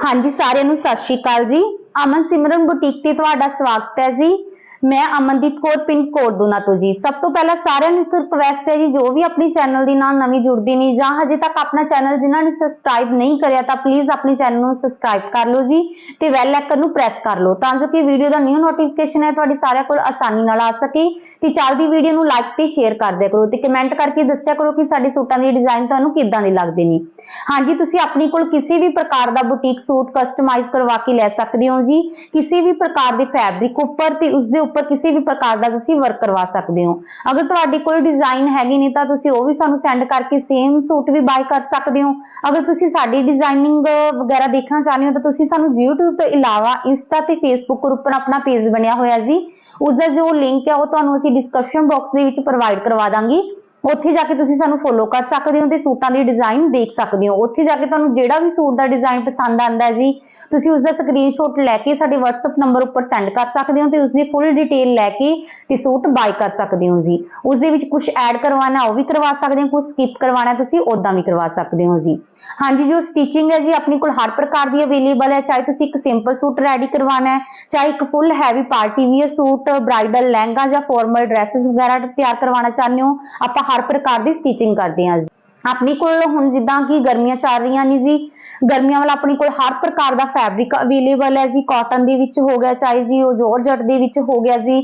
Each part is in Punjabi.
ਹਾਂਜੀ, ਸਾਰਿਆਂ ਨੂੰ ਸਤਿ ਸ਼੍ਰੀ ਅਕਾਲ ਜੀ। ਅਮਨ ਸਿਮਰਨ ਬੁਟੀਕ ਤੇ ਤੁਹਾਡਾ ਸਵਾਗਤ ਹੈ ਜੀ। ਮੈਂ ਅਮਨਦੀਪ ਕੌਰ, ਪਿੰਡ ਕੋਟਦੂਨਾ ਤੋਂ ਜੀ। ਸਭ ਤੋਂ ਪਹਿਲਾਂ ਸਾਰਿਆਂ ਨੂੰ ਇੱਕ ਰਿਕਵੈਸਟ ਹੈ ਜੀ, ਜੋ ਵੀ ਆਪਣੀ ਚੈਨਲ ਦੇ ਨਾਲ ਨਵੀਂ ਜੁੜਦੇ ਨੇ ਜਾਂ ਹਜੇ ਤੱਕ ਆਪਣਾ ਚੈਨਲ ਜਿਨ੍ਹਾਂ ਨੇ ਸਬਸਕ੍ਰਾਈਬ ਨਹੀਂ ਕਰਿਆ, ਤਾਂ ਪਲੀਜ਼ ਆਪਣੇ ਚੈਨਲ ਨੂੰ ਸਬਸਕ੍ਰਾਈਬ ਕਰ ਲਓ ਜੀ ਤੇ ਬੈਲ ਆਈਕਨ ਨੂੰ ਪ੍ਰੈਸ ਕਰ ਲਓ, ਤਾਂ ਜੋ ਕਿ ਵੀਡੀਓ ਦਾ ਨਿਊ ਨੋਟੀਫਿਕੇਸ਼ਨ ਹੈ, ਤੁਹਾਡੇ ਸਾਰਿਆਂ ਕੋਲ ਆਸਾਨੀ ਨਾਲ ਆ ਸਕੇ। ਤੇ ਚੱਲਦੀ ਵੀਡੀਓ ਨੂੰ ਲਾਈਕ ਤੇ ਸ਼ੇਅਰ ਕਰ ਦਿਆ ਕਰੋ ਤੇ ਕਮੈਂਟ ਕਰਕੇ ਦੱਸਿਆ ਕਰੋ ਕਿ ਸਾਡੇ ਸੂਟਾਂ ਦੇ ਡਿਜ਼ਾਈਨ ਤੁਹਾਨੂੰ ਕਿੱਦਾਂ ਦੇ ਲੱਗਦੇ ਨੇ ਹਾਂਜੀ, ਤੁਸੀਂ ਆਪਣੀ ਕੋਲ ਕਿਸੇ ਵੀ ਪ੍ਰਕਾਰ ਦਾ ਬੁਟੀਕ ਸੂਟ ਕਸਟਮਾਈਜ਼ ਕਰਵਾ ਕੇ ਲੈ ਸਕਦੇ ਹੋ ਜੀ। ਕਿਸੇ ਵੀ ਪ੍ਰਕਾਰ ਦੇ ਫੈਬਰਿਕ ਉੱਪਰ ਤੇ ਉਸ ਦੇ ਉੱਪਰ ਕਿਸੇ ਵੀ ਪ੍ਰਕਾਰ ਦਾ ਤੁਸੀਂ ਵਰਕ ਕਰਵਾ ਸਕਦੇ ਹੋ। ਅਗਰ ਤੁਹਾਡੇ ਕੋਲ ਡਿਜ਼ਾਈਨ ਹੈਗੇ ਨੇ ਤਾਂ ਤੁਸੀਂ ਉਹ ਵੀ ਸਾਨੂੰ ਸੈਂਡ ਕਰਕੇ ਸੇਮ ਸੂਟ ਵੀ ਬਾਈ ਕਰ ਸਕਦੇ ਹੋ। ਅਗਰ ਤੁਸੀਂ ਸਾਡੀ ਡਿਜ਼ਾਈਨਿੰਗ ਵਗੈਰਾ ਦੇਖਣਾ ਚਾਹੁੰਦੇ ਹੋ ਤਾਂ ਤੁਸੀਂ ਸਾਨੂੰ YouTube ਤੋਂ ਇਲਾਵਾ ਇੰਸਟਾ ਤੇ Facebook ਉੱਪਰ ਆਪਣਾ ਪੇਜ ਬਣਿਆ ਹੋਇਆ ਜੀ। ਉਸ ਦਾ ਜੋ ਲਿੰਕ ਹੈ ਉਹ ਤੁਹਾਨੂੰ ਅਸੀਂ ਡਿਸਕ੍ਰਿਪਸ਼ਨ ਬਾਕਸ ਦੇ ਵਿੱਚ ਪ੍ਰੋਵਾਈਡ ਕਰਵਾ ਦਾਂਗੇ। ਉੱਥੇ ਜਾ ਕੇ ਤੁਸੀਂ ਸਾਨੂੰ ਫੋਲੋ ਕਰ ਸਕਦੇ ਹੋ ਤੇ ਸੂਟਾਂ ਦੀ ਡਿਜ਼ਾਈਨ ਦੇਖ ਸਕਦੇ ਹੋ। ਉੱਥੇ ਜਾ ਕੇ ਤੁਹਾਨੂੰ ਜਿਹੜਾ ਵੀ ਸੂਟ ਦਾ ਡਿਜ਼ਾਈਨ ਪਸੰਦ ਆਂਦਾ ਹੈ ਜੀ ਤੁਸੀਂ ਉਸ ਦਾ ਸਕਰੀਨਸ਼ਾਟ ਲੈ ਕੇ ਸਾਡੇ WhatsApp ਨੰਬਰ ਉੱਪਰ ਸੈਂਡ ਕਰ ਸਕਦੇ ਹੋ ਤੇ ਉਸ ਦੀ ਫੁੱਲ ਡਿਟੇਲ ਲੈ ਕੇ ਤੇ ਸੂਟ ਬਾਈ ਕਰ ਸਕਦੇ ਹੋ ਜੀ। ਉਸ ਦੇ ਵਿੱਚ ਕੁਝ ਐਡ ਕਰਵਾਉਣਾ ਉਹ ਵੀ ਕਰਵਾ ਸਕਦੇ ਹੋ ਕੁਝ ਸਕਿਪ ਕਰਵਾਉਣਾ ਤੁਸੀਂ ਉਦਾਂ ਵੀ ਕਰਵਾ ਸਕਦੇ ਹੋ ਜੀ। ਹਾਂਜੀ ਜੋ ਸਟਿਚਿੰਗ ਹੈ ਜੀ, ਆਪਣੀ ਕੋਲ ਹਰ ਪ੍ਰਕਾਰ ਦੀ ਅਵੇਲੇਬਲ ਹੈ, ਚਾਹੇ ਤੁਸੀਂ ਇੱਕ ਸਿੰਪਲ ਸੂਟ ਰੈਡੀ ਕਰਵਾਉਣਾ ਹੈ, ਚਾਹੇ ਇੱਕ full heavy party wear suit bridal lehenga ਜਾਂ ਫਾਰਮਲ ਡਰੈਸਸ ਵਗੈਰਾ ਤਿਆਰ ਕਰਵਾਉਣਾ ਚਾਹੁੰਦੇ ਹੋ, ਆਪਾਂ ਹਰ ਪ੍ਰਕਾਰ ਦੀ ਸਟਿਚਿੰਗ ਕਰਦੇ ਹਾਂ ਆਪਣੇ ਕੋਲ ਹੁਣ ਜਿੱਦਾਂ ਕਿ ਗਰਮੀਆਂ ਚੱਲ ਰਹੀਆਂ ਨੇ ਜੀ, ਗਰਮੀਆਂ ਵਾਲਾ ਆਪਣੇ ਕੋਲ ਹਰ ਪ੍ਰਕਾਰ ਦਾ ਫੈਬਰਿਕ ਅਵੇਲੇਬਲ ਹੈ ਜੀ ਕਾਟਨ ਦੇ ਵਿੱਚ ਹੋ ਗਿਆ, ਚਾਹੇ ਜੀ ਉਹ ਜੋਰਜਟ ਦੇ ਵਿੱਚ ਹੋ ਗਿਆ ਜੀ,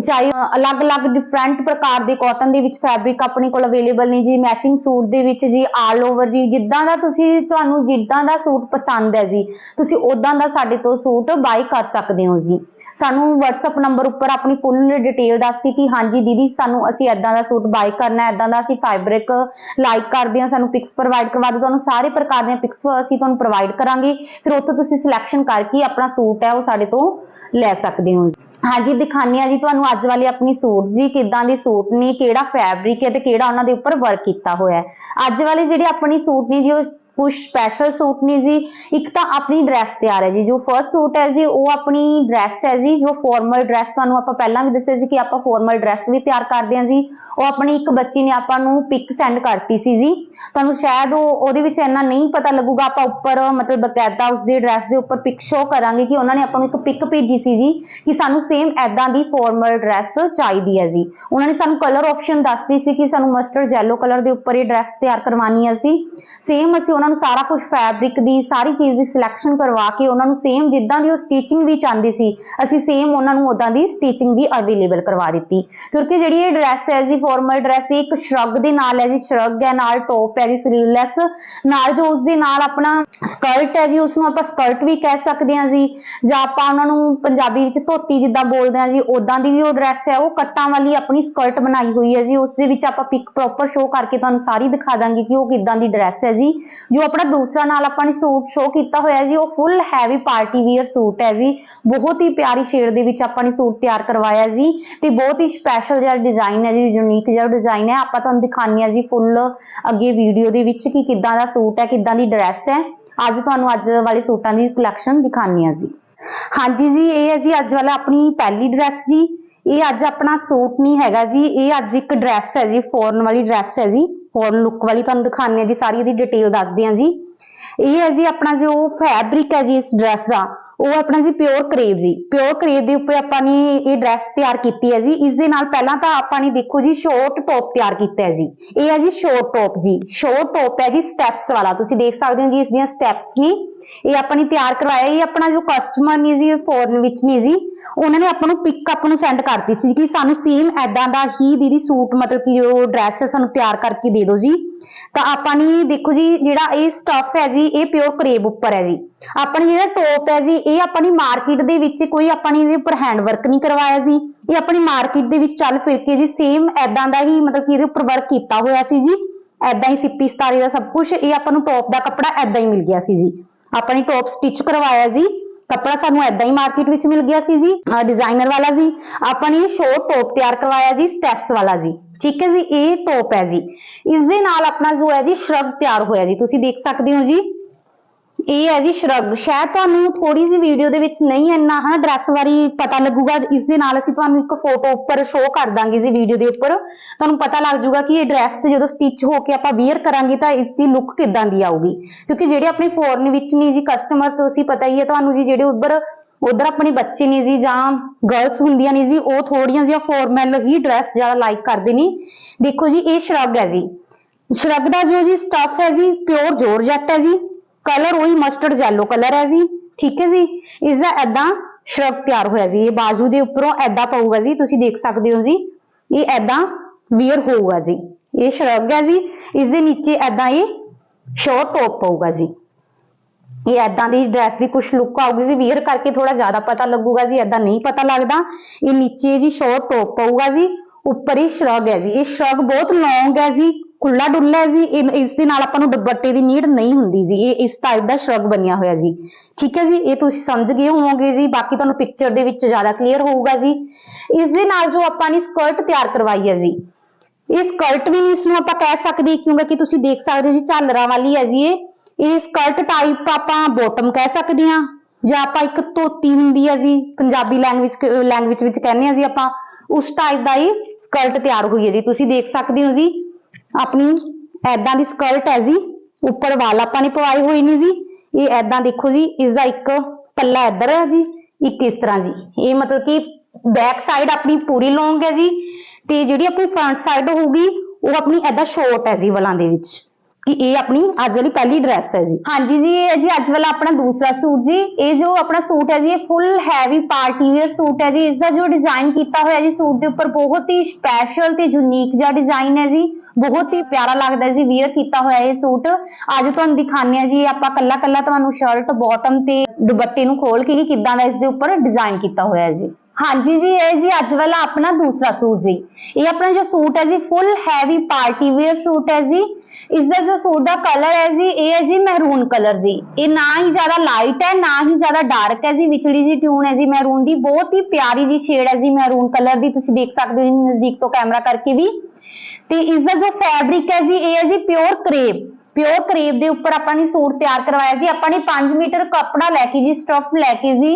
ਚਾਹੇ ਅਲੱਗ-ਅਲੱਗ ਡਿਫਰੈਂਟ ਪ੍ਰਕਾਰ ਦੇ ਕਾਟਨ ਦੇ ਵਿੱਚ ਫੈਬਰਿਕ ਆਪਣੇ ਕੋਲ ਅਵੇਲੇਬਲ ਨੇ ਜੀ ਮੈਚਿੰਗ ਸੂਟ ਦੇ ਵਿੱਚ ਜੀ ਆਲ ਓਵਰ ਜੀ, ਜਿੱਦਾਂ ਦਾ ਤੁਸੀਂ ਤੁਹਾਨੂੰ ਜਿੱਦਾਂ ਦਾ ਸੂਟ ਪਸੰਦ ਹੈ ਜੀ, ਤੁਸੀਂ ਉਦਾਂ ਦਾ ਸਾਡੇ ਤੋਂ ਸੂਟ ਬਾਈ ਕਰ ਸਕਦੇ ਹੋ ਜੀ। ਸਾਨੂੰ WhatsApp ਨੰਬਰ ਉੱਪਰ ਆਪਣੀ ਫੁੱਲ ਡਿਟੇਲ ਦੱਸ ਕੇ ਕਿ ਹਾਂਜੀ ਦੀਦੀ, ਸਾਨੂੰ ਅਸੀਂ ਐਦਾਂ ਦਾ ਸੂਟ ਬਾਈ ਕਰਨਾ ਹੈ ਐਦਾਂ ਦਾ ਅਸੀਂ ਫੈਬਰਿਕ ਲਾਈਕ ਕਰਦੇ ਹਾਂ, ਸਾਨੂੰ ਪਿਕਸ ਪ੍ਰੋਵਾਈਡ ਕਰਵਾ ਦਿਓ, ਤੁਹਾਨੂੰ ਸਾਰੇ ਪ੍ਰਕਾਰ ਦੀਆਂ ਪਿਕਸ ਅਸੀਂ ਤੁਹਾਨੂੰ ਪ੍ਰੋਵਾਈਡ ਕਰਾਂਗੇ। ਫਿਰ ਉੱਥੋਂ ਤੁਸੀਂ ਸਿਲੈਕਸ਼ਨ ਕਰਕੇ ਆਪਣਾ ਸੂਟ ਹੈ ਉਹ ਸਾਡੇ ਤੋਂ ਲੈ ਸਕਦੇ ਹੋ ਹਾਂਜੀ, ਦਿਖਾਉਂਦੇ ਹਾਂ ਜੀ ਤੁਹਾਨੂੰ ਅੱਜ ਵਾਲੀ ਆਪਣੀ ਸੂਟ ਜੀ, ਕਿੱਦਾਂ ਦੇ ਸੂਟ ਨੇ, ਕਿਹੜਾ ਫੈਬਰਿਕ ਹੈ ਤੇ ਕਿਹੜਾ ਉਹਨਾਂ ਦੇ ਉੱਪਰ ਵਰਕ ਕੀਤਾ ਹੋਇਆ ਹੈ। ਅੱਜ ਵਾਲੇ ਜਿਹੜੇ ਆਪਣੀ ਸੂਟ ਨੇ ਜੀ, ਉਹ ਕੁਝ ਸਪੈਸ਼ਲ ਸੂਟ ਨੇ ਜੀ। ਇੱਕ ਤਾਂ ਆਪਣੀ ਡਰੈਸ ਤਿਆਰ ਹੈ ਜੀ। ਜੋ ਫਰਸਟ ਸੂਟ ਹੈ ਜੀ, ਉਹ ਆਪਣੀ ਡਰੈਸ ਹੈ ਜੀ। ਜੋ ਫਾਰਮਲ ਡਰੈਸ ਤੁਹਾਨੂੰ ਆਪਾਂ ਪਹਿਲਾਂ ਵੀ ਦੱਸਿਆ ਸੀ ਕਿ ਆਪਾਂ ਫਾਰਮਲ ਡਰੈਸ ਵੀ ਤਿਆਰ ਕਰਦੇ ਹਾਂ ਜੀ। ਉਹ ਆਪਣੀ ਇੱਕ ਬੱਚੀ ਨੇ ਆਪਾਂ ਨੂੰ ਪਿਕ ਸੈਂਡ ਕਰਤੀ ਸੀ ਜੀ। ਤੁਹਾਨੂੰ ਸ਼ਾਇਦ ਉਹ, ਉਹਦੇ ਵਿੱਚ ਇੰਨਾ ਨਹੀਂ ਪਤਾ ਲੱਗੂਗਾ। ਆਪਾਂ ਉੱਪਰ, ਮਤਲਬ ਬਕਾਇਦਾ ਉਸ ਦੀ ਡਰੈਸ ਦੇ ਉੱਪਰ ਪਿਕ ਸ਼ੋ ਕਰਾਂਗੇ ਕਿ ਉਹਨਾਂ ਨੇ ਆਪਾਂ ਨੂੰ ਇੱਕ ਪਿਕ ਭੇਜੀ ਸੀ ਜੀ ਕਿ ਸਾਨੂੰ ਸੇਮ ਐਦਾਂ ਦੀ ਫਾਰਮਲ ਡਰੈਸ ਚਾਹੀਦੀ ਹੈ ਜੀ। ਉਹਨਾਂ ਨੇ ਸਾਨੂੰ ਕਲਰ ਆਪਸ਼ਨ ਦੱਸਦੀ ਸੀ ਕਿ ਸਾਨੂੰ ਮਸਟਰਡ ਯੈਲੋ ਕਲਰ ਦੇ ਉੱਪਰ ਇਹ ਡਰੈਸ ਤਿਆਰ ਕਰਵਾਉਣੀ ਹੈ ਸੀ ਸੇਮ ਅਸੀਂ ਉਹਨਾਂ ਨੂੰ ਸਾਰਾ ਕੁਝ ਫੈਬਰਿਕ ਦੀ, ਸਾਰੀ ਚੀਜ਼ ਦੀ ਸਿਲੈਕਸ਼ਨ ਕਰਵਾ ਕੇ ਉਹਨਾਂ ਨੂੰ ਸੇਮ ਜਿੱਦਾਂ ਦੀ ਉਹ ਸਟਿਚਿੰਗ ਵੀ ਚਾਹੁੰਦੀ ਸੀ, ਅਸੀਂ ਸੇਮ ਉਹਨਾਂ ਨੂੰ ਉਦਾਂ ਦੀ ਸਟਿਚਿੰਗ ਵੀ ਅਵੇਲੇਬਲ ਕਰਵਾ ਦਿੱਤੀ। ਕਿਉਂਕਿ ਜਿਹੜੀ ਇਹ ਡਰੈਸ ਹੈ ਜੀ ਫਾਰਮਲ ਡਰੈਸ ਇੱਕ ਸ਼ਰਗ ਦੇ ਨਾਲ ਹੈ ਜੀ ਸ਼ਰਗ ਹੈ, ਨਾਲ ਟੌਪ ਹੈ ਜੀ ਸਲੀਵਲੈਸ ਨਾਲ ਜੋ ਉਸ ਦੇ ਨਾਲ ਆਪਣਾ ਸਕਰਟ ਹੈ ਜੀ ਉਸ ਨੂੰ ਆਪਾਂ ਸਕਰਟ ਵੀ ਕਹਿ ਸਕਦੇ ਹਾਂ ਜੀ, ਜਾਂ ਆਪਾਂ ਉਹਨਾਂ ਨੂੰ ਪੰਜਾਬੀ ਵਿੱਚ ਧੋਤੀ ਜਿੱਦਾਂ ਬੋਲਦੇ ਹਾਂ ਜੀ ਉਦਾਂ ਦੀ ਵੀ ਉਹ ਡਰੈਸ ਹੈ, ਉਹ ਕੱਟਾਂ ਵਾਲੀ ਆਪਣੀ ਸਕਰਟ ਬਣਾਈ ਹੋਈ ਹੈ ਜੀ ਉਸ ਦੇ ਵਿੱਚ ਆਪਾਂ ਪਿਕ ਪ੍ਰੋਪਰ ਸ਼ੋ ਕਰਕੇ ਤੁਹਾਨੂੰ ਸਾਰੀ ਦਿਖਾ ਦਾਂਗੇ ਕਿ ਉਹ ਕਿੱਦਾਂ ਦੀ ਡਰੈਸ ਹੈ ਜੀ ਜੋ ਆਪਣਾ ਦੂਸਰਾ ਨਾਲ ਆਪਾਂ ਨੇ ਸੂਟ ਸ਼ੋ ਕੀਤਾ ਹੋਇਆ ਜੀ, ਉਹ full heavy party wear suit ਹੈ ਜੀ। ਬਹੁਤ ਹੀ ਪਿਆਰੀ ਸ਼ੇਡ ਦੇ ਵਿੱਚ ਆਪਾਂ ਨੇ ਸੂਟ ਤਿਆਰ ਕਰਵਾਇਆ ਜੀ ਤੇ ਬਹੁਤ ਹੀ ਸਪੈਸ਼ਲ ਜਿਹਾ ਡਿਜ਼ਾਈਨ ਹੈ ਜੀ ਯੂਨੀਕ ਜਿਹਾ ਡਿਜ਼ਾਈਨ ਹੈ। ਆਪਾਂ ਤੁਹਾਨੂੰ ਦਿਖਾਉਂਦੇ ਹਾਂ ਜੀ ਫੁੱਲ ਅੱਗੇ ਵੀਡੀਓ ਦੇ ਵਿੱਚ ਕਿ ਕਿੱਦਾਂ ਦਾ ਸੂਟ ਹੈ, ਕਿੱਦਾਂ ਦੀ ਡਰੈਸ ਹੈ। ਅੱਜ ਤੁਹਾਨੂੰ ਅੱਜ ਵਾਲੇ ਸੂਟਾਂ ਦੀ ਕਲੈਕਸ਼ਨ ਦਿਖਾਉਂਦੇ ਹਾਂ ਜੀ। ਹਾਂਜੀ ਜੀ, ਇਹ ਹੈ ਜੀ ਅੱਜ ਵਾਲਾ ਆਪਣੀ ਪਹਿਲੀ ਡਰੈਸ ਜੀ। ਇਹ ਅੱਜ ਆਪਣਾ ਸੂਟ ਨਹੀਂ ਹੈਗਾ ਜੀ। ਇਹ ਅੱਜ ਇੱਕ ਡਰੈਸ ਹੈ ਜੀ ਫੋਰਨ ਵਾਲੀ ਡਰੈਸ ਹੈ ਜੀ। ਫੋਰਨ ਲੁੱਕ ਵਾਲੀ ਤੁਹਾਨੂੰ ਦਿਖਾਉਂਦੇ ਹਾਂ ਜੀ, ਸਾਰੀ ਇਹਦੀ ਡਿਟੇਲ ਦੱਸਦੇ ਹਾਂ ਜੀ। ਇਹ ਹੈ ਜੀ ਆਪਣਾ ਜੋ ਫੈਬਰਿਕ ਹੈ ਜੀ ਇਸ ਡਰੈਸ ਦਾ, ਉਹ ਆਪਣਾ ਜੀ ਪਿਓਰ ਕਰੇਵ ਜੀ। ਪਿਓਰ ਕਰੇਵ ਦੇ ਉੱਪਰ ਆਪਾਂ ਨੇ ਇਹ ਡਰੈਸ ਤਿਆਰ ਕੀਤੀ ਹੈ ਜੀ। ਇਸ ਦੇ ਨਾਲ ਪਹਿਲਾਂ ਤਾਂ ਆਪਾਂ ਨੇ ਦੇਖੋ ਜੀ ਸ਼ੋਰਟ ਟੌਪ ਤਿਆਰ ਕੀਤਾ ਹੈ ਜੀ। ਇਹ ਹੈ ਜੀ ਸ਼ੋਰਟ ਟੌਪ ਜੀ। ਸ਼ੋਰਟ ਟੌਪ ਹੈ ਜੀ ਸਟੈਪਸ ਵਾਲਾ। ਤੁਸੀਂ ਦੇਖ ਸਕਦੇ ਹੋ ਜੀ, ਇਸ ਦੀਆਂ ਸਟੈਪਸ ਨੇ ਇਹ ਆਪਾਂ ਨੇ ਤਿਆਰ ਕਰਵਾਇਆ, ਇਹ ਆਪਣਾ ਜੋ ਕਸਟਮਰ ਨੇ ਜੀ ਫੋਰਨ ਵਿੱਚ ਨੇ ਜੀ, ਉਹਨਾਂ ਨੇ ਆਪਾਂ ਨੂੰ ਪਿਕ ਅਪ ਨੂੰ ਸੈਂਡ ਕਰਤੀ ਸੀ ਕਿ ਸਾਨੂੰ ਸੇਮ ਐਦਾਂ ਦਾ ਹੀ ਦੀਦੀ ਸੂਟ, ਮਤਲਬ ਕਿ ਜੋ ਡਰੈਸ ਹੈ ਸਾਨੂੰ ਤਿਆਰ ਕਰਕੇ ਦੇ ਦਿਓ ਜੀ। ਤਾਂ ਆਪਾਂ ਨੇ ਦੇਖੋ ਜੀ, ਜਿਹੜਾ ਇਹ ਸਟਫ ਹੈ ਜੀ, ਇਹ ਪਿਓਰ ਕਰੇਬ ਉੱਪਰ ਹੈ ਜੀ। ਆਪਾਂ ਨੇ ਜਿਹੜਾ ਟੋਪ ਹੈ ਜੀ, ਇਹ ਆਪਾਂ ਨੇ ਮਾਰਕੀਟ ਦੇ ਵਿੱਚ ਕੋਈ ਆਪਾਂ ਨੇ ਇਹਦੇ ਉੱਪਰ ਹੈਂਡ ਵਰਕ ਨਹੀਂ ਕਰਵਾਇਆ ਜੀ। ਇਹ ਆਪਣੀ ਮਾਰਕੀਟ ਦੇ ਵਿੱਚ ਚੱਲ ਫਿਰ ਕੇ ਜੀ ਸੇਮ ਐਦਾਂ ਦਾ ਹੀ ਮਤਲਬ ਕਿ ਇਹਦੇ ਉੱਪਰ ਵਰਕ ਕੀਤਾ ਹੋਇਆ ਸੀ ਜੀ। ਐਦਾਂ ਹੀ ਸਿੱਪੀ, ਸਤਾਰੀ ਦਾ ਸਭ ਕੁਝ ਇਹ ਆਪਾਂ ਨੂੰ ਟੋਪ ਦਾ ਕੱਪੜਾ ਐਦਾਂ ਹੀ ਮਿਲ ਗਿਆ ਸੀ ਜੀ। ਆਪਾਂ ਨੇ ਟੌਪ ਸਟਿਚ ਕਰਵਾਇਆ ਜੀ। ਕੱਪੜਾ ਸਾਨੂੰ ਐਦਾਂ ਹੀ ਮਾਰਕੀਟ ਵਿੱਚ ਮਿਲ ਗਿਆ ਸੀ ਜੀ। ਡਿਜ਼ਾਈਨਰ ਵਾਲਾ ਜੀ। ਆਪਾਂ ਨੇ ਸ਼ੋਰਟ ਟੌਪ ਤਿਆਰ ਕਰਵਾਇਆ ਜੀ ਸਟੈਪਸ ਵਾਲਾ ਜੀ। ਠੀਕ ਹੈ ਜੀ, ਇਹ ਟੌਪ ਹੈ ਜੀ। ਇਸ ਦੇ ਨਾਲ ਆਪਣਾ ਜੋ ਹੈ ਜੀ ਸ਼ਰਬ ਤਿਆਰ ਹੋਇਆ ਜੀ। ਤੁਸੀਂ ਦੇਖ ਸਕਦੇ ਹੋ ਜੀ। ਇਹ ਹੈ ਜੀ ਸ਼ਰਗ। ਸ਼ਾਇਦ ਤੁਹਾਨੂੰ ਥੋੜੀ ਜਿਹੀ ਵੀਡੀਓ ਦੇ ਵਿੱਚ ਨਹੀਂ ਇੰਨਾ, ਹਨਾ, ਡਰੈਸ ਬਾਰੇ ਪਤਾ ਲੱਗੂਗਾ। ਇਸ ਦੇ ਨਾਲ ਅਸੀਂ ਤੁਹਾਨੂੰ ਇੱਕ ਫੋਟੋ ਉੱਪਰ ਸ਼ੋਅ ਕਰ ਦਾਂਗੇ ਜੀ ਵੀਡੀਓ ਦੇ ਉੱਪਰ। ਤੁਹਾਨੂੰ ਪਤਾ ਲੱਗ ਜਾਊਗਾ ਕਿ ਇਹ ਡਰੈਸ ਜਦੋਂ ਸਟਿਚ ਹੋ ਕੇ ਆਪਾਂ ਵੇਅਰ ਕਰਾਂਗੇ ਤਾਂ ਇਸ ਦੀ ਲੁੱਕ ਕਿੱਦਾਂ ਦੀ ਆਊਗੀ। ਕਿਉਂਕਿ ਜਿਹੜੇ ਆਪਣੇ ਫੋਰਨ ਵਿੱਚ ਨੇ ਜੀ ਕਸਟਮਰ ਤੁਸੀਂ ਪਤਾ ਹੀ ਹੈ ਤੁਹਾਨੂੰ ਜੀ ਜਿਹੜੇ ਉੱਧਰ, ਉਧਰ ਆਪਣੇ ਬੱਚੇ ਨੇ ਜੀ ਜਾਂ ਗਰਲਸ ਹੁੰਦੀਆਂ ਨੇ ਜੀ, ਉਹ ਥੋੜੀਆਂ ਜਿਹੀਆਂ ਫਾਰਮਲ ਹੀ ਡਰੈਸ ਜ਼ਿਆਦਾ ਲਾਈਕ ਕਰਦੇ ਨੇ। ਦੇਖੋ ਜੀ, ਇਹ ਸ਼ਰਗ ਹੈ ਜੀ। ਸ਼ਰਗ ਦਾ ਜੋ ਜੀ ਸਟਫ ਹੈ ਜੀ ਪਿਓਰ ਜੋਰਜੱਟ ਹੈ ਜੀ। ਕਲਰ ਉਹੀ ਮਸਟਰਡ ਯੈਲੋ ਕਲਰ ਹੈ ਜੀ, ਠੀਕ ਹੈ ਜੀ? ਇਸ ਦਾ ਐਦਾਂ ਸ਼ਰਗ ਤਿਆਰ ਹੋਇਆ ਜੀ, ਇਹ ਬਾਜੂ ਦੇ ਉੱਪਰੋਂ ਐਦਾਂ ਪਊਗਾ ਜੀ, ਤੁਸੀਂ ਦੇਖ ਸਕਦੇ ਹੋ ਜੀ, ਇਹ ਐਦਾਂ ਵੀਅਰ ਹੋਊਗਾ ਜੀ, ਇਹ ਸ਼ਰਗ ਹੈ ਜੀ ਇਸ ਦੇ ਨੀਚੇ ਐਦਾਂ ਇਹ ਸ਼ੋਰਟ ਟੌਪ ਪਊਗਾ ਜੀ। ਇਹ ਐਦਾਂ ਦੀ ਡਰੈਸ ਦੀ ਕੁਝ ਲੁੱਕ ਆਊਗੀ ਜੀ ਵੀਅਰ ਕਰਕੇ ਥੋੜਾ ਜ਼ਿਆਦਾ ਪਤਾ ਲੱਗੂਗਾ ਜੀ ਐਦਾਂ ਨਹੀਂ ਪਤਾ ਲੱਗਦਾ। ਇਹ ਨੀਚੇ ਜੀ ਸ਼ੋਰਟ ਟੌਪ ਪਊਗਾ ਜੀ, ਉੱਪਰ ਹੀ ਸ਼ਰਗ ਹੈ ਜੀ, ਇਹ ਸ਼ਰਗ ਬਹੁਤ ਲੌਂਗ ਹੈ ਜੀ ਖੁੱਲਾ ਡੁੱਲਾ ਜੀ, ਇਹ- ਇਸ ਦੇ ਨਾਲ ਆਪਾਂ ਨੂੰ ਦੁਪੱਟੇ ਦੀ ਨੀਡ ਨਹੀਂ ਹੁੰਦੀ ਜੀ, ਇਹ ਇਸ ਟਾਈਪ ਦਾ ਸ਼ਰਗ ਬਣਿਆ ਹੋਇਆ ਜੀ। ਠੀਕ ਹੈ ਜੀ, ਇਹ ਤੁਸੀਂ ਸਮਝ ਗਏ ਹੋਵੋਗੇ ਜੀ, ਬਾਕੀ ਤੁਹਾਨੂੰ ਪਿਕਚਰ ਦੇ ਵਿੱਚ ਜ਼ਿਆਦਾ ਕਲੀਅਰ ਹੋਊਗਾ ਜੀ। ਇਸ ਦੇ ਨਾਲ ਜੋ ਆਪਾਂ ਨੇ ਸਕਰਟ ਤਿਆਰ ਕਰਵਾਈ ਹੈ ਜੀ। ਇਹ ਸਕਰਟ ਵੀ ਨਹੀਂ ਇਸ ਨੂੰ ਆਪਾਂ ਕਹਿ ਸਕਦੇ, ਕਿਉਂਕਿ ਕਿ ਤੁਸੀਂ ਦੇਖ ਸਕਦੇ ਹੋ ਜੀ, ਝਾਲਰਾਂ ਵਾਲੀ ਹੈ ਜੀ ਇਹ। ਇਹ ਸਕਰਟ ਟਾਈਪ ਆਪਾਂ ਬੋਟਮ ਕਹਿ ਸਕਦੇ ਹਾਂ, ਜਾਂ ਆਪਾਂ ਇੱਕ ਧੋਤੀ ਹੁੰਦੀ ਹੈ ਜੀ, ਪੰਜਾਬੀ ਲੈਂਗੁਏਜ ਲੈਂਗੁਏਜ ਵਿੱਚ ਕਹਿੰਦੇ ਹਾਂ ਜੀ ਆਪਾਂ, ਉਸ ਟਾਈਪ ਦਾ ਇਹ ਸਕਰਟ ਤਿਆਰ ਹੋਈ ਹੈ ਜੀ। ਤੁਸੀਂ ਦੇਖ ਸਕਦੇ ਹੋ ਜੀ ਆਪਣੀ ਐਦਾਂ ਦੀ ਸਕਰਟ ਹੈ ਜੀ, ਉੱਪਰ ਵਾਲ ਆਪਾਂ ਨੇ ਪਵਾਏ ਹੋਏ ਨੇ ਜੀ। ਇਹ ਐਦਾਂ ਦੇਖੋ ਜੀ ਇਸ ਦਾ ਇੱਕ ਪੱਲਾ ਇੱਧਰ ਹੈ ਜੀ, ਇੱਕ ਇਸ ਤਰ੍ਹਾਂ ਜੀ। ਇਹ ਮਤਲਬ ਕਿ ਬੈਕ ਸਾਈਡ ਆਪਣੀ ਪੂਰੀ ਲੌਂਗ ਹੈ ਜੀ, ਤੇ ਜਿਹੜੀ ਆਪਣੀ ਫਰੰਟ ਸਾਈਡ ਹੋਊਗੀ, ਉਹ ਆਪਣੀ ਐਦਾਂ ਸ਼ੋਰਟ ਹੈ ਜੀ, ਵਲਾਂ ਦੇ ਵਿੱਚ। ਕਿ ਇਹ ਆਪਣੀ ਅੱਜ ਵਾਲੀ ਪਹਿਲੀ ਡਰੈਸ ਹੈ ਜੀ। ਹਾਂਜੀ ਜੀ, ਇਹ ਹੈ ਜੀ ਅੱਜ ਵਾਲਾ ਆਪਣਾ ਦੂਸਰਾ ਸੂਟ ਜੀ। ਇਹ ਜੋ ਆਪਣਾ ਸੂਟ ਹੈ ਜੀ, ਇਹ full heavy party wear suit ਹੈ ਜੀ। ਇਸ ਦਾ ਜੋ ਡਿਜ਼ਾਈਨ ਕੀਤਾ ਹੋਇਆ ਜੀ, ਸੂਟ ਦੇ ਉੱਪਰ ਬਹੁਤ ਹੀ ਸਪੈਸ਼ਲ ਤੇ ਯੂਨੀਕ ਜਿਹਾ ਡਿਜ਼ਾਈਨ ਹੈ ਜੀ। ਬਹੁਤ ਹੀ ਪਿਆਰਾ ਲੱਗਦਾ ਜੀ ਵੇਅਰ ਕੀਤਾ ਹੋਇਆ ਇਹ ਸੂਟ। ਅੱਜ ਤੁਹਾਨੂੰ ਦਿਖਾਉਂਦੇ ਆ ਜੀ ਆਪਾਂ ਕੱਲਾ ਕੱਲਾ ਤੁਹਾਨੂੰ ਸ਼ਰਟ ਬਾਟਮ ਤੇ ਦੁਪੱਟੇ ਨੂੰ ਖੋਲ ਕੇ ਕਿ ਕਿੱਦਾਂ ਦਾ ਇਸ ਦੇ ਉੱਪਰ ਡਿਜ਼ਾਈਨ ਕੀਤਾ ਹੋਇਆ ਹੈ ਜੀ। ਹਾਂਜੀ ਜੀ, ਇਹ ਜੀ ਅੱਜ ਵਾਲਾ ਆਪਣਾ ਦੂਸਰਾ ਸੂਟ ਜੀ। ਇਹ ਆਪਣਾ ਜੋ ਸੂਟ ਹੈ ਜੀ full heavy party wear suit ਹੈ ਜੀ। ਇਸ ਦਾ ਜੋ ਸੂਟ ਦਾ ਕਲਰ ਹੈ ਜੀ, ਇਹ ਹੈ ਜੀ ਮਹਿਰੂਨ ਕਲਰ ਜੀ। ਇਹ ਨਾ ਹੀ ਜ਼ਿਆਦਾ ਲਾਈਟ ਹੈ, ਨਾ ਹੀ ਜ਼ਿਆਦਾ ਡਾਰਕ ਹੈ ਜੀ ਵਿਚੜੀ ਜੀ ਟਿਊਨ ਹੈ ਜੀ ਮਹਿਰੂਨ ਦੀ। ਬਹੁਤ ਹੀ ਪਿਆਰੀ ਜੀ ਸ਼ੇਡ ਹੈ ਜੀ ਮਹਿਰੂਨ ਕਲਰ ਦੀ। ਤੁਸੀਂ ਦੇਖ ਸਕਦੇ ਹੋ ਨਜ਼ਦੀਕ ਤੋਂ ਕੈਮਰਾ ਕਰਕੇ ਵੀ। ਤੇ ਇਸ ਦਾ ਜੋ ਫੈਬਰਿਕ ਹੈ ਜੀ, ਇਹ ਹੈ ਜੀ ਪਿਓਰ ਕਰੇਪ ਪਿਓਰ ਕਰੇਪ ਦੇ ਉੱਪਰ ਆਪਾਂ ਨੇ ਸੂਟ ਤਿਆਰ ਕਰਵਾਇਆ ਜੀ ਆਪਾਂ ਨੇ 5 ਮੀਟਰ ਕੱਪੜਾ ਲੈ ਕੇ ਜੀ ਸਟਫ ਲੈ ਕੇ ਜੀ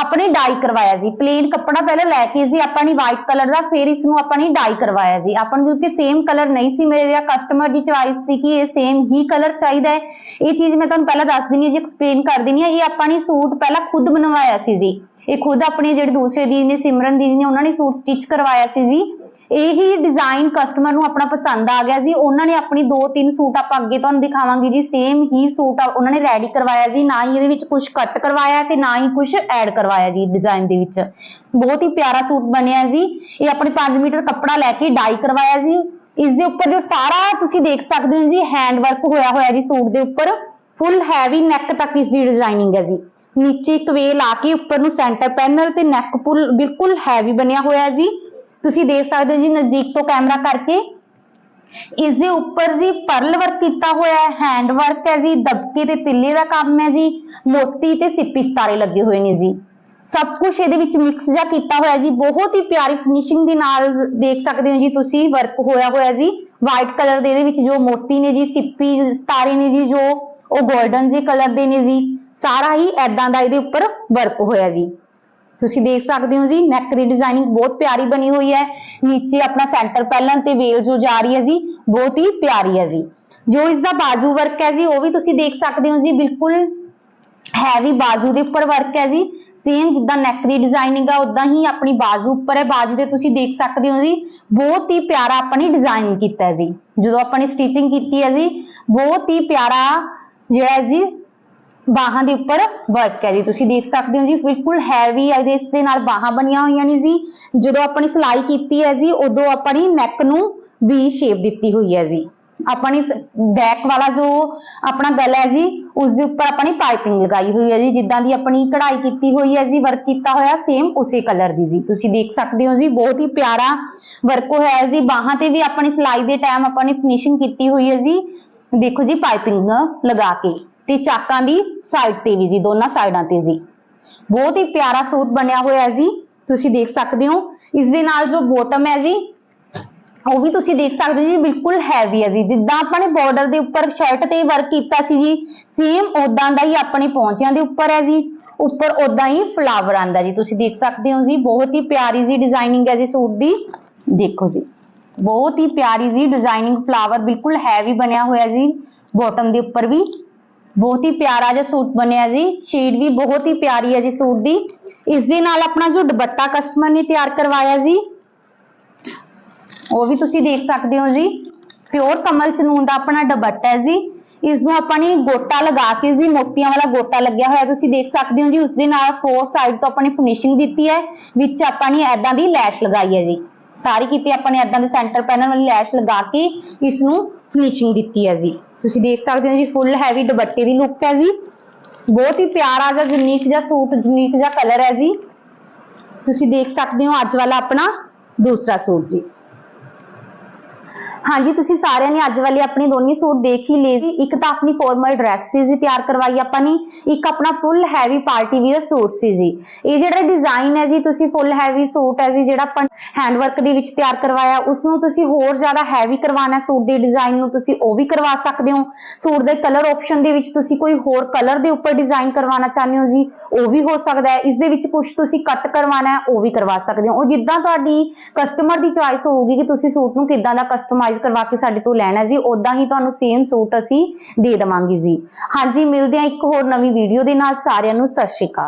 ਆਪਣੇ ਡਾਈ ਕਰਵਾਇਆ ਜੀ ਪਲੇਨ ਕੱਪੜਾ ਪਹਿਲਾਂ ਲੈ ਕੇ ਜੀ, ਆਪਾਂ ਨੇ ਵਾਈਟ ਕਲਰ ਦਾ, ਫਿਰ ਇਸ ਨੂੰ ਆਪਾਂ ਨੇ ਡਾਈ ਕਰਵਾਇਆ ਜੀ ਆਪਾਂ ਨੂੰ ਕਿਉਂਕਿ ਸੇਮ ਕਲਰ ਨਹੀਂ ਸੀ ਮੇਰੇ ਕਸਟਮਰ ਦੀ ਚੁਆਇਸ ਸੀ ਕਿ ਇਹ ਸੇਮ ਹੀ ਕਲਰ ਚਾਹੀਦਾ ਹੈ। ਇਹ ਚੀਜ਼ ਮੈਂ ਤੁਹਾਨੂੰ ਪਹਿਲਾਂ ਦੱਸ ਦਿੰਨੀ ਹਾਂ, ਜੀ ਐਕਸਪਲੇਨ ਕਰ ਦਿੰਨੀ ਹਾਂ। ਇਹ ਆਪਾਂ ਨੇ ਸੂਟ ਪਹਿਲਾਂ ਖੁਦ ਬਣਵਾਇਆ ਸੀ ਜੀ। ਇਹ ਖੁਦ ਆਪਣੇ ਜਿਹੜੇ ਦੂਸਰੇ ਦੀ ਨੇ, ਸਿਮਰਨ ਦੀ ਨੇ, ਉਹਨਾਂ ਨੇ ਸੂਟ ਸਟਿਚ ਕਰਵਾਇਆ ਸੀ ਜੀ। ਇਹੀ ਡਿਜ਼ਾਈਨ ਕਸਟਮਰ ਨੂੰ ਆਪਣਾ ਪਸੰਦ ਆ ਗਿਆ ਜੀ। ਉਹਨਾਂ ਨੇ ਆਪਣੀ ਦੋ ਤਿੰਨ ਸੂਟ ਆਪਾਂ ਅੱਗੇ ਤੁਹਾਨੂੰ ਦਿਖਾਵਾਂਗੇ ਜੀ। ਸੇਮ ਹੀ ਸੂਟ ਉਹਨਾਂ ਨੇ ਰੈਡੀ ਕਰਵਾਇਆ ਜੀ। ਨਾ ਹੀ ਇਹਦੇ ਵਿੱਚ ਕੁਝ ਕੱਟ ਕਰਵਾਇਆ ਤੇ ਨਾ ਹੀ ਕੁਝ ਐਡ ਕਰਵਾਇਆ ਜੀ ਡਿਜ਼ਾਈਨ ਦੇ ਵਿੱਚ। ਬਹੁਤ ਹੀ ਪਿਆਰਾ ਸੂਟ ਬਣਿਆ ਜੀ। ਇਹ ਆਪਣੇ 5 ਮੀਟਰ ਕੱਪੜਾ ਲੈ ਕੇ ਡਾਈ ਕਰਵਾਇਆ ਜੀ। ਇਸ ਦੇ ਉੱਪਰ ਜੋ ਸਾਰਾ ਤੁਸੀਂ ਦੇਖ ਸਕਦੇ ਹੋ ਜੀ ਹੈਂਡ ਵਰਕ ਹੋਇਆ ਹੋਇਆ ਜੀ ਸੂਟ ਦੇ ਉੱਪਰ। ਫੁੱਲ ਹੈਵੀ ਨੈਕ ਤੱਕ ਇਸ ਦੀ ਡਿਜ਼ਾਈਨਿੰਗ ਹੈ ਜੀ। ਨੀਚੇ ਇੱਕ ਵੇ ਲਾ ਕੇ ਉੱਪਰ ਨੂੰ ਸੈਂਟਰ ਪੈਨਲ ਤੇ ਨੈਕ ਪੁੱਲ ਬਿਲਕੁਲ ਹੈਵੀ ਬਣਿਆ ਹੋਇਆ ਜੀ। ਤੁਸੀਂ ਦੇਖ ਸਕਦੇ ਹੋ ਜੀ ਨਜ਼ਦੀਕ ਤੋਂ ਕੈਮਰਾ ਕਰਕੇ। ਇਸ ਦੇ ਉੱਪਰ ਜੀ ਪਰਲ ਵਰਕ ਕੀਤਾ ਹੋਇਆ ਹੈ ਹੈਂਡ ਵਰਕ ਹੈ ਜੀ, ਦਬਕੇ ਤੇ ਤਿੱਲੇ ਦਾ ਕੰਮ ਹੈ ਜੀ ਮੋਤੀ ਤੇ ਸਿੱਪੀ ਸਤਾਰੇ ਲੱਗੇ ਹੋਏ ਨੇ ਜੀ। ਸਭ ਕੁਝ ਇਹਦੇ ਵਿੱਚ ਮਿਕਸ ਜਿਹਾ ਕੀਤਾ ਹੋਇਆ ਜੀ, ਬਹੁਤ ਹੀ ਪਿਆਰੀ ਫਿਨਿਸ਼ਿੰਗ ਦੇ ਨਾਲ ਦੇਖ ਸਕਦੇ ਹੋ ਜੀ ਤੁਸੀਂ ਵਰਕ ਹੋਇਆ ਹੋਇਆ ਜੀ। ਵਾਈਟ ਕਲਰ ਦੇ ਇਹਦੇ ਵਿੱਚ ਜੋ ਮੋਤੀ ਨੇ ਜੀ, ਸਿੱਪੀ ਸਤਾਰੇ ਨੇ ਜੀ, ਜੋ ਉਹ 골ਡਨ ਜੀ ਕਲਰ ਦੇ ਨੇ ਜੀ। ਸਾਰਾ ਹੀ ਐਦਾਂ ਦਾ ਇਹਦੇ ਉੱਪਰ ਵਰਕ ਹੋਇਆ ਜੀ। ਤੁਸੀਂ ਦੇਖ ਸਕਦੇ ਹੋ ਜੀ ਨੈਕ ਦੀ ਡਿਜ਼ਾਈਨਿੰਗ ਬਹੁਤ ਪਿਆਰੀ ਬਣੀ ਹੋਈ ਹੈ। ਨੀਚੇ ਆਪਣਾ ਸੈਂਟਰ ਪੈਲਨ ਤੇ ਵੇਲ ਜੋ ਜਾ ਰਹੀ ਹੈ ਜੀ, ਬਹੁਤ ਹੀ ਪਿਆਰੀ ਹੈ ਜੀ। ਜੋ ਇਸ ਦਾ ਬਾਜੂ ਵਰਕ ਹੈ ਜੀ, ਉਹ ਵੀ ਤੁਸੀਂ ਦੇਖ ਸਕਦੇ ਹੋ ਜੀ, ਬਿਲਕੁਲ ਹੈਵੀ ਬਾਜੂ ਦੇ ਉੱਪਰ ਵਰਕ ਹੈ ਜੀ। ਸੇਮ ਜਿੱਦਾਂ ਨੈਕ ਦੀ ਡਿਜ਼ਾਈਨਿੰਗ ਆ ਉਦਾਂ ਹੀ ਆਪਣੀ ਬਾਜੂ ਉੱਪਰ ਹੈ। ਬਾਜੂ ਦੇ ਤੁਸੀਂ ਦੇਖ ਸਕਦੇ ਹੋ ਜੀ, ਬਹੁਤ ਹੀ ਪਿਆਰਾ ਆਪਾਂ ਨੇ ਡਿਜ਼ਾਈਨ ਕੀਤਾ ਹੈ ਜੀ। ਜਦੋਂ ਆਪਾਂ ਨੇ ਸਟਿਚਿੰਗ ਕੀਤੀ ਹੈ ਜੀ, ਬਹੁਤ ਹੀ ਪਿਆਰਾ ਜਿਹੜਾ ਜੀ ਬਾਹਾਂ ਦੇ ਉੱਪਰ ਵਰਕ ਹੈ ਜੀ। ਤੁਸੀਂ ਦੇਖ ਸਕਦੇ ਹੋ ਜੀ, ਬਿਲਕੁਲ ਹੈਵੀ ਹੈ ਇਸ ਦੇ ਨਾਲ ਬਾਹਾਂ ਬਣੀਆਂ ਹੋਈਆਂ ਨੇ ਜੀ। ਜਦੋਂ ਆਪਣੀ ਸਿਲਾਈ ਕੀਤੀ ਹੈ ਜੀ, ਉਦੋਂ ਆਪਣੀ ਨੈਕ ਨੂੰ ਵੀ ਸ਼ੇਪ ਦਿੱਤੀ ਹੋਈ ਹੈ ਜੀ। ਆਪਣੀ ਬੈਕ ਵਾਲਾ ਜੋ ਆਪਣਾ ਗਲਾ ਹੈ ਜੀ, ਉਸ ਦੇ ਉੱਪਰ ਆਪਣੀ ਪਾਈਪਿੰਗ ਲਗਾਈ ਹੋਈ ਹੈ ਜੀ। ਜਿੱਦਾਂ ਦੀ ਆਪਣੀ ਕਢਾਈ ਕੀਤੀ ਹੋਈ ਹੈ ਜੀ ਵਰਕ ਕੀਤਾ ਹੋਇਆ ਸੇਮ ਉਸੇ ਕਲਰ ਦੀ ਜੀ। ਤੁਸੀਂ ਦੇਖ ਸਕਦੇ ਹੋ ਜੀ, ਬਹੁਤ ਹੀ ਪਿਆਰਾ ਵਰਕ ਹੋਇਆ ਹੈ ਜੀ। ਬਾਹਾਂ ਤੇ ਵੀ ਆਪਣੀ ਸਿਲਾਈ ਦੇ ਟਾਈਮ ਆਪਾਂ ਨੇ ਫਿਨਿਸ਼ਿੰਗ ਕੀਤੀ ਹੋਈ ਹੈ ਜੀ। ਦੇਖੋ ਜੀ ਪਾਈਪਿੰਗ ਲਗਾ ਕੇ। ਤੇ ਚਾਕਾਂ ਦੀ ਸਾਈਡ ਤੇ ਵੀ ਜੀ, ਦੋਨਾਂ ਸਾਈਡਾਂ ਤੇ ਜੀ। ਬਹੁਤ ਹੀ ਪਿਆਰਾ ਸੂਟ ਬਣਿਆ ਹੋਇਆ ਹੈ ਜੀ। ਤੁਸੀਂ ਦੇਖ ਸਕਦੇ ਹੋ, ਇਸ ਦੇ ਨਾਲ ਜੋ ਬੋਟਮ ਹੈ ਜੀ, ਉਹ ਵੀ ਤੁਸੀਂ ਦੇਖ ਸਕਦੇ ਹੋ ਜੀ, ਬਿਲਕੁਲ ਹੈਵੀ ਹੈ ਜੀ। ਜਿੱਦਾਂ ਆਪਾਂ ਨੇ ਬਾਰਡਰ ਦੇ ਉੱਪਰ ਸ਼ਰਟ ਤੇ ਵਰਕ ਕੀਤਾ ਸੀ ਜੀ ਸੇਮ ਉਦਾਂ ਦਾ ਹੀ ਆਪਣੇ ਪੌਂਚਿਆਂ ਦੇ ਉੱਪਰ ਹੈ ਜੀ। ਉੱਪਰ ਉਦਾਂ ਹੀ ਫਲਾਵਰ ਆਂਦਾ ਜੀ। ਤੁਸੀਂ ਦੇਖ ਸਕਦੇ ਹੋ ਜੀ, ਬਹੁਤ ਹੀ ਪਿਆਰੀ ਜੀ ਡਿਜ਼ਾਈਨਿੰਗ ਹੈ ਜੀ ਸੂਟ ਦੀ। ਦੇਖੋ ਜੀ, ਬਹੁਤ ਹੀ ਪਿਆਰੀ ਜੀ ਡਿਜ਼ਾਈਨਿੰਗ ਫਲਾਵਰ ਬਿਲਕੁਲ ਹੈਵੀ ਬਣਿਆ ਹੋਇਆ ਜੀ। ਬਾਟਮ ਦੇ ਉੱਪਰ ਵੀ ਬਹੁਤ ਹੀ ਪਿਆਰਾ ਜਿਹਾ ਸੂਟ ਬਣਿਆ ਜੀ। ਸ਼ੇਡ ਵੀ ਬਹੁਤ ਹੀ ਪਿਆਰੀ ਹੈ ਜੀ ਸੂਟ ਦੀ। ਇਸ ਦੇ ਨਾਲ ਆਪਣਾ ਜੋ ਦੁਪੱਟਾ ਕਸਟਮਰ ਨੇ ਤਿਆਰ ਕਰਵਾਇਆ ਜੀ, ਉਹ ਵੀ ਤੁਸੀਂ ਦੇਖ ਸਕਦੇ ਹੋ ਜੀ। ਪਿਓਰ ਕਮਲ ਚਨੂਨ ਦਾ ਆਪਣਾ ਦੁਪੱਟਾ ਹੈ ਜੀ। ਇਸ ਨੂੰ ਆਪਾਂ ਨੇ ਗੋਟਾ ਲਗਾ ਕੇ ਜੀ, ਮੋਤੀਆਂ ਵਾਲਾ ਗੋਟਾ ਲੱਗਿਆ ਹੋਇਆ ਤੁਸੀਂ ਦੇਖ ਸਕਦੇ ਹੋ ਜੀ। ਉਸ ਦੇ ਨਾਲ ਫੋਰ ਸਾਈਡ ਤੋਂ ਆਪਾਂ ਨੇ ਫਿਨਿਸ਼ਿੰਗ ਦਿੱਤੀ ਹੈ, ਵਿੱਚ ਆਪਾਂ ਨੇ ਐਦਾਂ ਦੀ ਲੈਸ਼ ਲਗਾਈ ਹੈ ਜੀ। ਸਾਰੀ ਕੀਤੀ ਆਪਾਂ ਨੇ ਐਦਾਂ ਦੇ ਸੈਂਟਰ ਪੈਨਲ ਵਾਲੀ ਲੈਸ਼ ਲਗਾ ਕੇ ਇਸ ਨੂੰ ਫਿਨਿਸ਼ਿੰਗ ਦਿੱਤੀ ਹੈ ਜੀ। ਤੁਸੀਂ ਦੇਖ ਸਕਦੇ ਹੋ ਜੀ ਫੁੱਲ ਹੈਵੀ ਦੁਪੱਟੇ ਦੀ ਲੁੱਕ ਹੈ ਜੀ। ਬਹੁਤ ਹੀ ਪਿਆਰਾ ਜਿਹਾ ਯੂਨੀਕ ਜਿਹਾ ਸੂਟ ਯੂਨੀਕ ਜਿਹਾ ਕਲਰ ਹੈ ਜੀ। ਤੁਸੀਂ ਦੇਖ ਸਕਦੇ ਹੋ ਅੱਜ ਵਾਲਾ ਆਪਣਾ ਦੂਸਰਾ ਸੂਟ ਜੀ। ਹਾਂਜੀ, ਤੁਸੀਂ ਸਾਰਿਆਂ ਨੇ ਅੱਜ ਵਾਲੀ ਆਪਣੇ ਦੋਨੇ ਸੂਟ ਦੇਖ ਹੀ ਲਏ ਜੀ ਇੱਕ ਤਾਂ ਆਪਣੀ ਫਾਰਮਲ ਡਰੈਸ ਸੀ ਜੀ, ਤਿਆਰ ਕਰਵਾਈ ਆਪਾਂ ਨੇ। ਇੱਕ ਆਪਣਾ full heavy party wear suit ਸੀ ਜੀ। ਇਹ ਜਿਹੜਾ ਡਿਜ਼ਾਈਨ ਹੈ ਜੀ, ਤੁਸੀਂ ਫੁੱਲ ਹੈਵੀ ਸੂਟ ਹੈ ਜੀ, ਜਿਹੜਾ ਆਪਾਂ ਹੈਂਡ ਵਰਕ ਦੇ ਵਿੱਚ ਤਿਆਰ ਕਰਵਾਇਆ ਉਸ ਨੂੰ ਤੁਸੀਂ ਹੋਰ ਜ਼ਿਆਦਾ ਹੈਵੀ ਕਰਵਾਉਣਾ ਸੂਟ ਦੇ ਡਿਜ਼ਾਈਨ ਨੂੰ ਤੁਸੀਂ ਉਹ ਵੀ ਕਰਵਾ ਸਕਦੇ ਹੋ। ਸੂਟ ਦੇ ਕਲਰ ਆਪਸ਼ਨ ਦੇ ਵਿੱਚ ਤੁਸੀਂ ਕੋਈ ਹੋਰ ਕਲਰ ਦੇ ਉੱਪਰ ਡਿਜ਼ਾਈਨ ਕਰਵਾਉਣਾ ਚਾਹੁੰਦੇ ਹੋ ਜੀ, ਉਹ ਵੀ ਹੋ ਸਕਦਾ ਹੈ। ਇਸ ਦੇ ਵਿੱਚ ਕੁਝ ਤੁਸੀਂ ਕੱਟ ਕਰਵਾਉਣਾ ਹੈ, ਉਹ ਵੀ ਕਰਵਾ ਸਕਦੇ ਹੋ। ਉਹ ਜਿੱਦਾਂ ਤੁਹਾਡੀ ਕਸਟਮਰ ਦੀ ਚੁਆਇਸ ਹੋਊਗੀ ਕਿ ਤੁਸੀਂ ਸੂਟ ਨੂੰ ਕਿੱਦਾਂ ਦਾ ਕਸਟਮਾਈਜ਼ ਕਰਵਾ ਕੇ ਸਾਡੇ ਤੋਂ ਲੈਣਾ ਹੈ ਜੀ ਉਦਾਂ ਹੀ ਤੁਹਾਨੂੰ ਸੇਮ ਸੂਟ ਅਸੀਂ ਦੇ ਦੇਵਾਂਗੇ ਜੀ। ਹਾਂਜੀ, ਮਿਲਦੇ ਹਾਂ ਇੱਕ ਹੋਰ ਨਵੀਂ ਵੀਡੀਓ ਦੇ ਨਾਲ, ਸਾਰਿਆਂ ਨੂੰ ਸਤਿ ਸ਼੍ਰੀ ਅਕਾਲ।